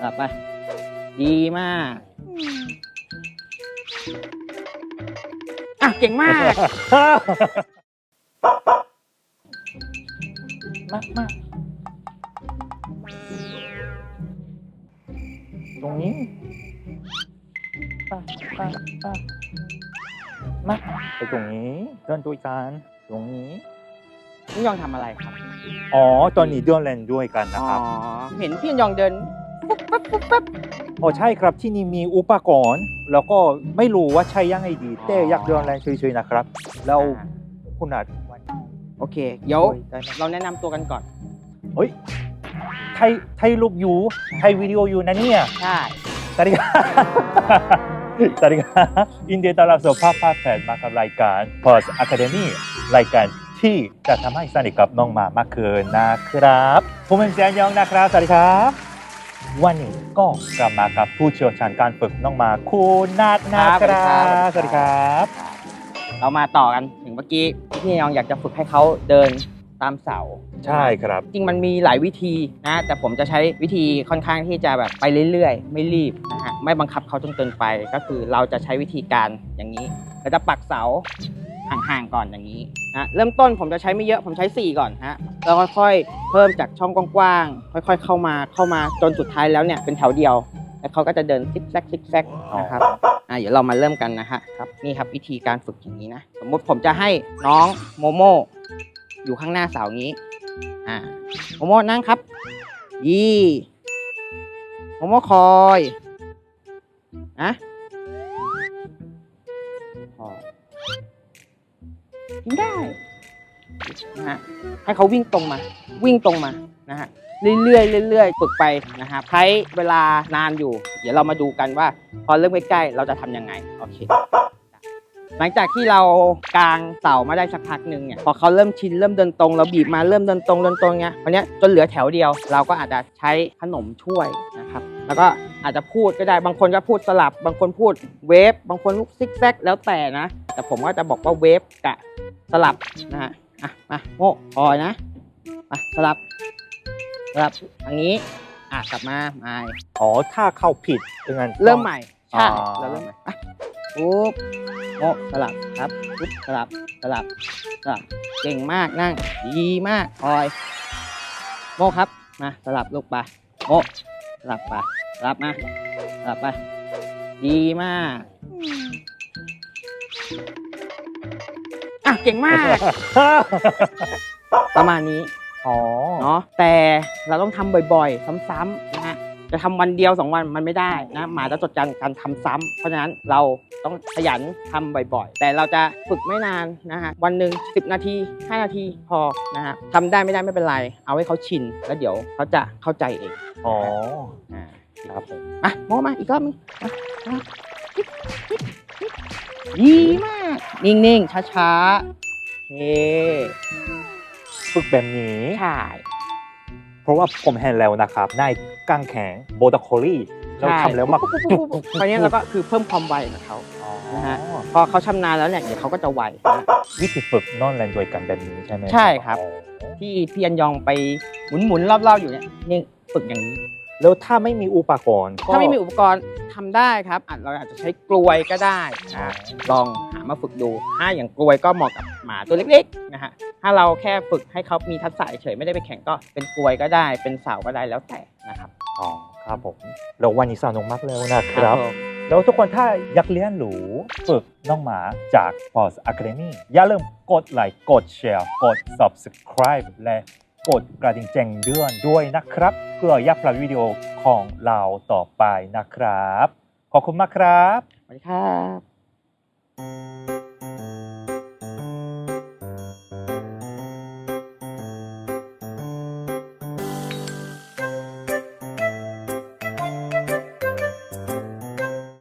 สลับไป ดีมาก อะ เก่งมาก มากมากตรงนี้ป้าป้าป้ามาไปตรงนี้เดินด้วยกันตรงนี้ พี่ยองทำอะไรครับ อ๋อ ตอนนี้เดินเล่นด้วยกันนะอ๋อครับเห็นพี่ยองเดิน ปุ๊บปั๊บปุ๊บปั๊บอ๋อใช่ครับที่นี่มีอุปกรณ์ แล้วก็ไม่รู้ว่าใช้ยังไงดีแต่อยากเดินเล่นเฉยๆนะครับ แล้วอ่าคุณอาจวันโอเค เดี๋ยว ได้ไหมเราแนะนำตัวกันก่อน เฮ้ยไทยไทยรูปอยู่ไทยวิดีโออยู่นะเนี่ย ใช่ สวัสดีครับ สวัสดีครับยินเดียต้อนรับสู่ภาพภาพแผนมากับรายการ Pulse Academy รายการที่จะทำให้สนิทกับน้องหมามากขึ้นนะครับ ผมเป็นแซนยองนะครับ สวัสดีครับ วันนี้ก็กลับมากับผู้เชี่ยวชาญการฝึกน้องหมาคุณนัทนะครับสวัสดีครับ เรามาต่อกันถึงเมื่อกี้พี่ยองอยากจะฝึกให้เขาเดินตามเสา ใช่ครับ จริงมันมีหลายวิธีนะ แต่ผมจะใช้วิธีค่อนข้างที่จะแบบไปเรื่อยๆ ไม่รีบนะฮะไม่บังคับเขาจนเกินไปก็คือเราจะใช้วิธีการอย่างนี้เราจะปักเสา ห่างๆก่อนอย่างนี้นะเริ่มต้นผมจะใช้ไม่เยอะผมใช้ 4 ก่อนฮะแล้วค่อยๆ เพิ่มจากช่องกว้างๆค่อย ๆ เข้ามาเข้ามาจนสุดท้ายแล้วเนี่ยเป็นแถวเดียว แล้วเขาก็จะเดินซิกแซกซิกแซกนะครับอะเดี๋ยวเรามาเริ่มกันนะฮะครับนี่ครับวิธีการฝึกอย่างนี้นะสมมติผมจะให้น้องโมโมอยู่ข้างหน้าเสานี้อ่าโมโมนั่งครับยี่โมโมคอยนะ กินได้นะฮะให้เขาวิ่งตรงมา วิ่งตรงมานะฮะเรื่อยๆเรื่อยๆฝึกไปนะฮะใช้เวลานานอยู่ เดี๋ยวเรามาดูกันว่า พอเริ่มใกล้ๆเราจะทำยังไงโอเคหลังจากที่เรากางเสามาได้สักพักหนึ่งเนี่ยพอเขาเริ่มชินเริ่มเดินตรงเราบีบมาเริ่มเดินตรงเดินตรงเงี้ยวันนี้จนเหลือแถวเดียว เราก็อาจจะใช้ขนมช่วยนะครับ แล้วก็อาจจะพูดก็ได้บางคนก็พูดสลับบางคนพูดเวฟบางคนพูดซิกแซกแล้วแต่นะ แต่ผมก็จะบอกว่าเวฟกับ สลับนะฮะอะมาโง่คอยนะมาสลับสลับทางนี้อะกลับมามาอ๋อถ้าเข้าผิดอย่างนั้นเริ่มใหม่ใช่อ๋อ เราเริ่มใหม่อะปุ๊บโมสลับครับปุ๊บสลับสลับสลับเก่งมากนั่ง ดีมากคอยโมครับมาสลับลูกไปโมสลับไปสลับมาสลับไปดีมาก อะเก่งมาก ประมาณนี้อ๋อ เนาะแต่เราต้องทำบ่อยๆ ซ้ำๆนะฮะจะทำวันเดียวสองวันมันไม่ได้นะหมาจะจดจำการทำซ้ำเพราะฉะนั้นเราต้องขยันทำบ่อยๆ แต่เราจะฝึกไม่นานนะฮะวันหนึ่ง10 นาที 5 นาทีพอนะฮะทำได้ไม่ได้ไม่เป็นไร เอาให้เขาชิน แล้วเดี๋ยวเขาจะเข้าใจเองอ๋อ อ่าครับผม มาโมมาอีกรอบนึงมามา ดีมาก นิ่งๆ ช้าๆเฮ้ฝึกแบบนี้ใช่เพราะว่าผมเห็นแล้วนะครับในกางแขงโบตาโคลี่เราทำแล้วมาคราวนี้เราก็คือเพิ่มความไวกับเขานะฮะพอเขาชำนาญแล้วเนี่ยเดี๋ยวเขาก็จะไวนะวิธีฝึกนอนแลนด้วยกันแบบนี้ใช่ไหมใช่ครับอ๋อที่พี่ยันยองไปหมุนหมุนๆรอบๆอยู่เนี่ยนี่ฝึกอย่างนี้ แล้วถ้าไม่มีอุปกรณ์ก็ถ้าไม่มีอุปกรณ์ทำได้ครับอาจเราอาจจะใช้กลวยก็ได้นะลองหามาฝึกดูถ้าอย่างกลวยก็เหมาะกับหมาตัวเล็กๆนะฮะถ้าเราแค่ฝึกให้เขามีทักษะเฉยๆไม่ได้ไปแข่งก็เป็นกลวยก็ได้ เป็นเสาก็ได้แล้วแต่นะครับอ๋อครับผมแล้ววันนี้สนุกมากแล้วนะครับผมแล้วทุกคนถ้าอยากเรียนรู้ฝึกน้องหมาจาก Pulse Academy อย่าลืมกดไลค์กดแชร์กด subscribe และ กดกระดิ่งแจ้งเตือนด้วยนะครับ เพื่อยักพลาดวิดีโอของเราต่อไปนะครับ ขอบคุณมากครับ สวัสดีครับ